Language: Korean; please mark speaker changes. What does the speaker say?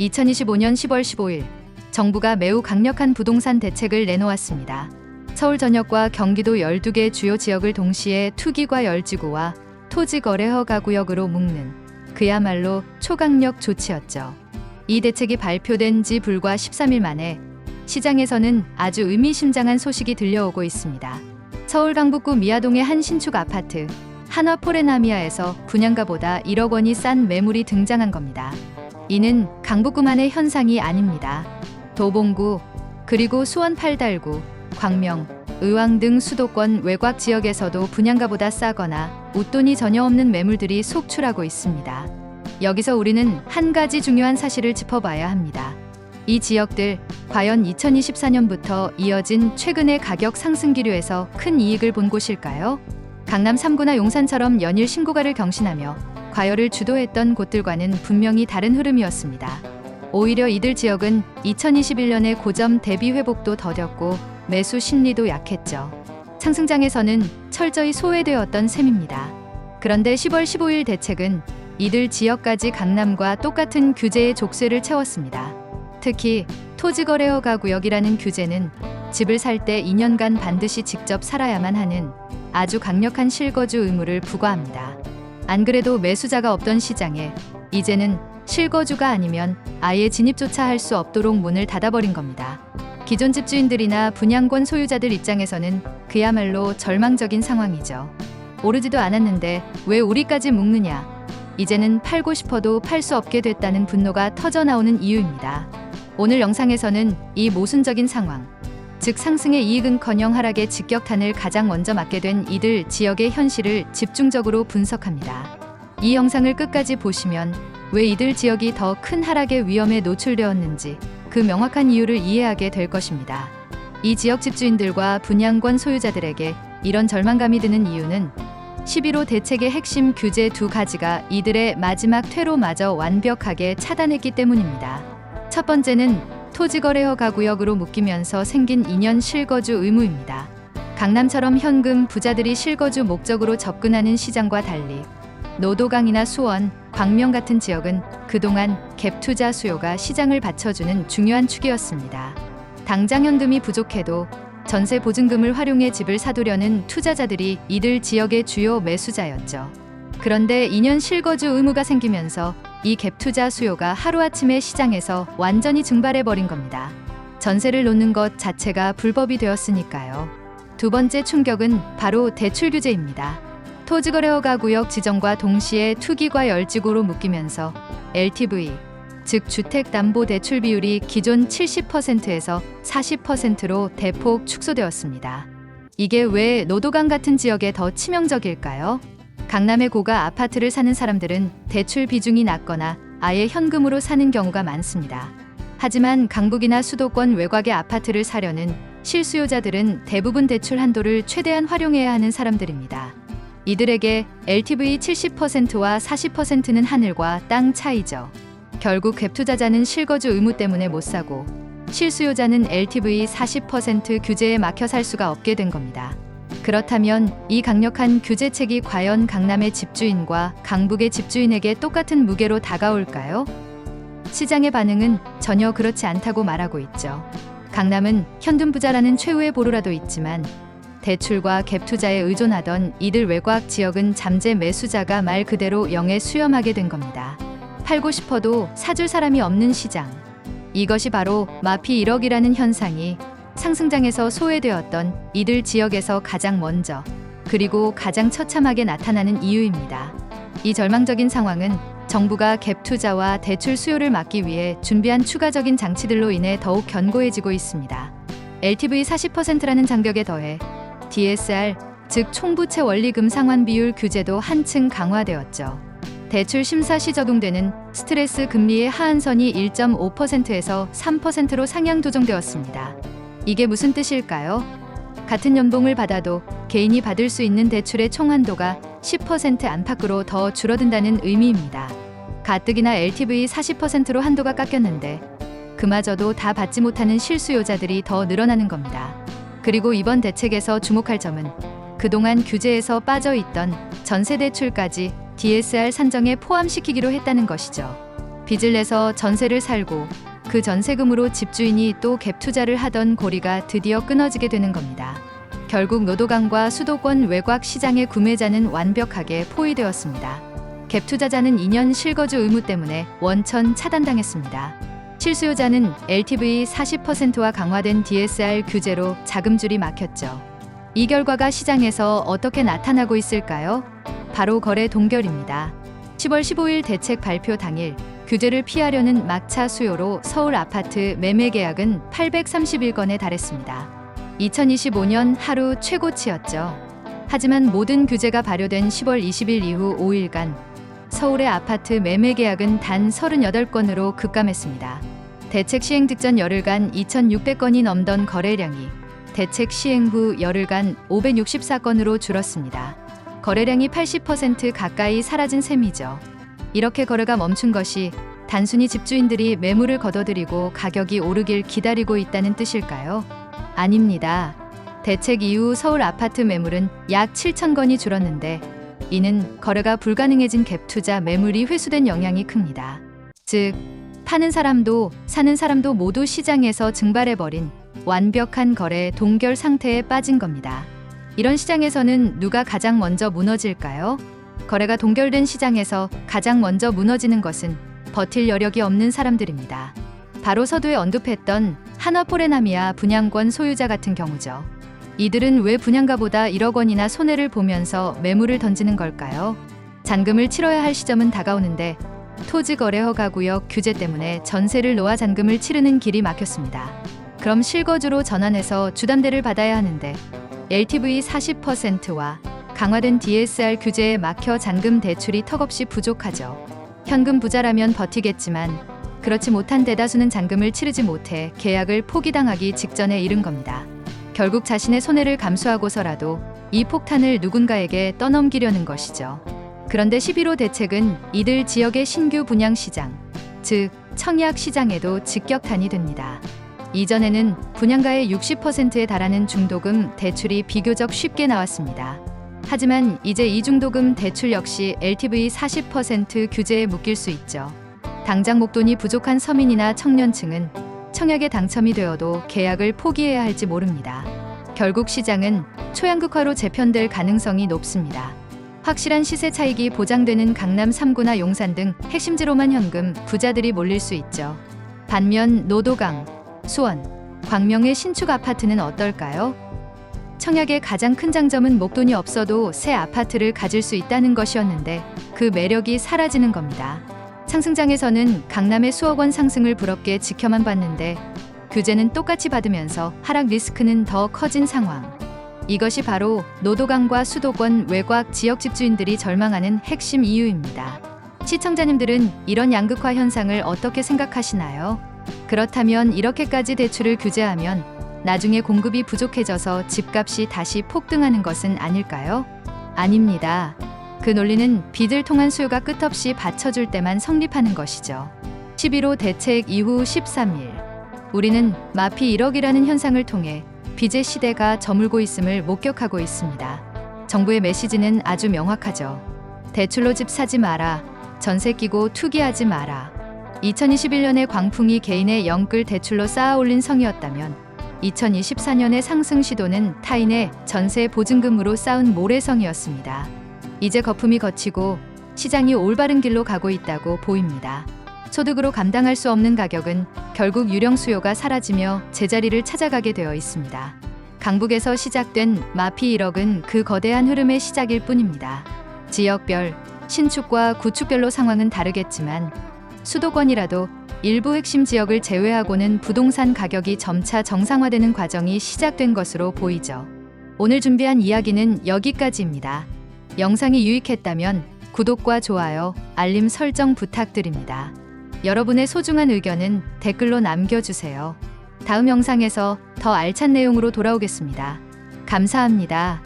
Speaker 1: 2025년 10월 15일 정부가 매우 강력한 부동산 대책을 내놓았습니다. 서울 전역과 경기도 12개 주요 지역을 동시에 투기과 열지구와 토지 거래 허가 구역으로 묶는 그야말로 초강력 조치였죠. 이 대책이 발표된 지 불과 13일 만에 시장에서는 아주 의미심장한 소식이 들려오고 있습니다. 서울 강북구 미아동의 한 신축 아파트 한화 포레나미아에서 분양가보다 1억 원이 싼 매물이 등장한 겁니다. 이는 강북구만의 현상이 아닙니다. 도봉구, 그리고 수원 팔달구, 광명, 의왕 등 수도권 외곽 지역에서도 분양가보다 싸거나 웃돈이 전혀 없는 매물들이 속출하고 있습니다. 여기서 우리는 한 가지 중요한 사실을 짚어봐야 합니다. 이 지역들 과연 2024년부터 이어진 최근의 가격 상승 기류에서 큰 이익을 본 곳일까요? 강남 3구나 용산처럼 연일 신고가를 경신하며 과열을 주도했던 곳들과는 분명히 다른 흐름이었습니다. 오히려 이들 지역은 2021년의 고점 대비 회복도 더뎠고 매수 심리도 약했죠. 상승장에서는 철저히 소외되었던 셈입니다. 그런데 10월 15일 대책은 이들 지역까지 강남과 똑같은 규제의 족쇄를 채웠습니다. 특히 토지거래허가 구역이라는 규제는 집을 살 때 2년간 반드시 직접 살아야만 하는 아주 강력한 실거주 의무를 부과합니다. 안 그래도 매수자가 없던 시장에 이제는 실거주가 아니면 아예 진입조차 할 수 없도록 문을 닫아버린 겁니다. 기존 집주인들이나 분양권 소유자들 입장에서는 그야말로 절망적인 상황이죠. 오르지도 않았는데 왜 우리까지 묶느냐? 이제는 팔고 싶어도 팔 수 없게 됐다는 분노가 터져 나오는 이유입니다. 오늘 영상에서는 이 모순적인 상황, 즉 상승의 이익은커녕 하락의 직격탄을 가장 먼저 맞게 된 이들 지역의 현실을 집중적으로 분석합니다. 이 영상을 끝까지 보시면 왜 이들 지역이 더 큰 하락의 위험에 노출되었는지 그 명확한 이유를 이해하게 될 것입니다. 이 지역 집주인들과 분양권 소유자들에게 이런 절망감이 드는 이유는 11호 대책의 핵심 규제 두 가지가 이들의 마지막 퇴로마저 완벽하게 차단했기 때문입니다. 첫 번째는 토지거래허 가 구역으로 묶이면서 생긴 2년 실거주 의무입니다. 강남처럼 현금 부자들이 실거주 목적으로 접근하는 시장과 달리 노도강이나 수원, 광명 같은 지역은 그동안 갭 투자 수요가 시장을 받쳐주는 중요한 축이었습니다. 당장 현금이 부족해도 전세 보증금을 활용해 집을 사두려는 투자자들이 이들 지역의 주요 매수자였죠. 그런데 2년 실거주 의무가 생기면서 이 갭 투자 수요가 하루아침에 시장에서 완전히 증발해 버린 겁니다. 전세를 놓는 것 자체가 불법이 되었으니까요. 두 번째 충격은 바로 대출 규제입니다. 토지거래허가 구역 지정과 동시에 투기과 열지구로 묶이면서 LTV, 즉 주택담보대출 비율이 기존 70%에서 40%로 대폭 축소되었습니다. 이게 왜 노도강 같은 지역에 더 치명적일까요? 강남의 고가 아파트를 사는 사람들은 대출 비중이 낮거나 아예 현금으로 사는 경우가 많습니다. 하지만 강북이나 수도권 외곽의 아파트를 사려는 실수요자들은 대부분 대출 한도를 최대한 활용해야 하는 사람들입니다. 이들에게 LTV 70%와 40%는 하늘과 땅 차이죠. 결국 갭 투자자는 실거주 의무 때문에 못 사고 실수요자는 LTV 40% 규제에 막혀 살 수가 없게 된 겁니다. 그렇다면 이 강력한 규제책이 과연 강남의 집주인과 강북의 집주인에게 똑같은 무게로 다가올까요? 시장의 반응은 전혀 그렇지 않다고 말하고 있죠. 강남은 현금 부자라는 최후의 보루라도 있지만 대출과 갭 투자에 의존하던 이들 외곽 지역은 잠재 매수자가 말 그대로 영에 수렴하게 된 겁니다. 팔고 싶어도 사줄 사람이 없는 시장. 이것이 바로 마피 1억이라는 현상이 상승장에서 소외되었던 이들 지역에서 가장 먼저 그리고 가장 처참하게 나타나는 이유입니다. 이 절망적인 상황은 정부가 갭 투자와 대출 수요를 막기 위해 준비한 추가적인 장치들로 인해 더욱 견고해지고 있습니다. LTV 40%라는 장벽에 더해 DSR, 즉 총부채 원리금 상환 비율 규제도 한층 강화되었죠. 대출 심사 시 적용되는 스트레스 금리의 하한선이 1.5%에서 3%로 상향 조정되었습니다. 이게 무슨 뜻일까요? 같은 연봉을 받아도 개인이 받을 수 있는 대출의 총 한도가 10% 안팎으로 더 줄어든다는 의미입니다. 가뜩이나 LTV 40%로 한도가 깎였는데 그마저도 다 받지 못하는 실수요자들이 더 늘어나는 겁니다. 그리고 이번 대책에서 주목할 점은 그동안 규제에서 빠져 있던 전세 대출까지 DSR 산정에 포함시키기로 했다는 것이죠. 빚을 내서 전세를 살고 그 전세금으로 집주인이 또 갭 투자를 하던 고리가 드디어 끊어지게 되는 겁니다. 결국 노도강과 수도권 외곽 시장의 구매자는 완벽하게 포위되었습니다. 갭 투자자는 2년 실거주 의무 때문에 원천 차단당했습니다. 실수요자는 LTV 40%와 강화된 DSR 규제로 자금줄이 막혔죠. 이 결과가 시장에서 어떻게 나타나고 있을까요? 바로 거래 동결입니다. 10월 15일 대책 발표 당일 규제를 피하려는 막차 수요로 서울 아파트 매매 계약은 831건에 달했습니다. 2025년 하루 최고치였죠. 하지만 모든 규제가 발효된 10월 20일 이후 5일간 서울의 아파트 매매 계약은 단 38건으로 급감했습니다. 대책 시행 직전 열흘간 2,600건이 넘던 거래량이 대책 시행 후 열흘간 564건으로 줄었습니다. 거래량이 80% 가까이 사라진 셈이죠. 이렇게 거래가 멈춘 것이 단순히 집주인들이 매물을 걷어들이고 가격이 오르길 기다리고 있다는 뜻일까요? 아닙니다. 대책 이후 서울 아파트 매물은 약 7천 건이 줄었는데 이는 거래가 불가능해진 갭 투자 매물이 회수된 영향이 큽니다. 즉, 파는 사람도 사는 사람도 모두 시장에서 증발해버린 완벽한 거래 동결 상태에 빠진 겁니다. 이런 시장에서는 누가 가장 먼저 무너질까요? 거래가 동결된 시장에서 가장 먼저 무너지는 것은 버틸 여력이 없는 사람들입니다. 바로 서두에 언급했던 한화포레나미아 분양권 소유자 같은 경우죠. 이들은 왜 분양가보다 1억 원이나 손해를 보면서 매물을 던지는 걸까요? 잔금을 치러야 할 시점은 다가오는데 토지 거래 허가 구역 규제 때문에 전세를 놓아 잔금을 치르는 길이 막혔습니다. 그럼 실거주로 전환해서 주담대를 받아야 하는데 LTV 40%와 강화된 DSR 규제에 막혀 잔금 대출이 턱없이 부족하죠. 현금 부자라면 버티겠지만 그렇지 못한 대다수는 잔금을 치르지 못해 계약을 포기당하기 직전에 이른 겁니다. 결국 자신의 손해를 감수하고서라도 이 폭탄을 누군가에게 떠넘기려는 것이죠. 그런데 11호 대책은 이들 지역의 신규 분양 시장, 즉 청약 시장에도 직격탄이 됩니다. 이전에는 분양가의 60%에 달하는 중도금 대출이 비교적 쉽게 나왔습니다. 하지만 이제 이 중도금 대출 역시 LTV 40% 규제에 묶일 수 있죠. 당장 목돈이 부족한 서민이나 청년층은 청약에 당첨이 되어도 계약을 포기해야 할지 모릅니다. 결국 시장은 초양극화로 재편될 가능성이 높습니다. 확실한 시세 차익이 보장되는 강남 3구나 용산 등 핵심지로만 현금 부자들이 몰릴 수 있죠. 반면 노도강, 수원, 광명의 신축 아파트는 어떨까요? 청약의 가장 큰 장점은 목돈이 없어도 새 아파트를 가질 수 있다는 것이었는데 그 매력이 사라지는 겁니다. 상승장에서는 강남의 수억 원 상승을 부럽게 지켜만 봤는데 규제는 똑같이 받으면서 하락 리스크는 더 커진 상황. 이것이 바로 노도강과 수도권 외곽 지역 집주인들이 절망하는 핵심 이유입니다. 시청자님들은 이런 양극화 현상을 어떻게 생각하시나요? 그렇다면 이렇게까지 대출을 규제하면 나중에 공급이 부족해져서 집값이 다시 폭등하는 것은 아닐까요? 아닙니다. 그 논리는 빚을 통한 수요가 끝없이 받쳐줄 때만 성립하는 것이죠. 11호 대책 이후 13일. 우리는 마피 1억이라는 현상을 통해 빚의 시대가 저물고 있음을 목격하고 있습니다. 정부의 메시지는 아주 명확하죠. 대출로 집 사지 마라. 전세 끼고 투기하지 마라. 2021년의 광풍이 개인의 영끌 대출로 쌓아 올린 성이었다면 2024년의 상승 시도는 타인의 전세 보증금으로 쌓은 모래성이었습니다. 이제 거품이 걷히고 시장이 올바른 길로 가고 있다고 보입니다. 소득으로 감당할 수 없는 가격은 결국 유령 수요가 사라지며 제자리를 찾아가게 되어 있습니다. 강북에서 시작된 마피 1억은 그 거대한 흐름의 시작일 뿐입니다. 지역별, 신축과 구축별로 상황은 다르겠지만 수도권이라도 일부 핵심 지역을 제외하고는 부동산 가격이 점차 정상화되는 과정이 시작된 것으로 보이죠. 오늘 준비한 이야기는 여기까지입니다. 영상이 유익했다면 구독과 좋아요, 알림 설정 부탁드립니다. 여러분의 소중한 의견은 댓글로 남겨주세요. 다음 영상에서 더 알찬 내용으로 돌아오겠습니다. 감사합니다.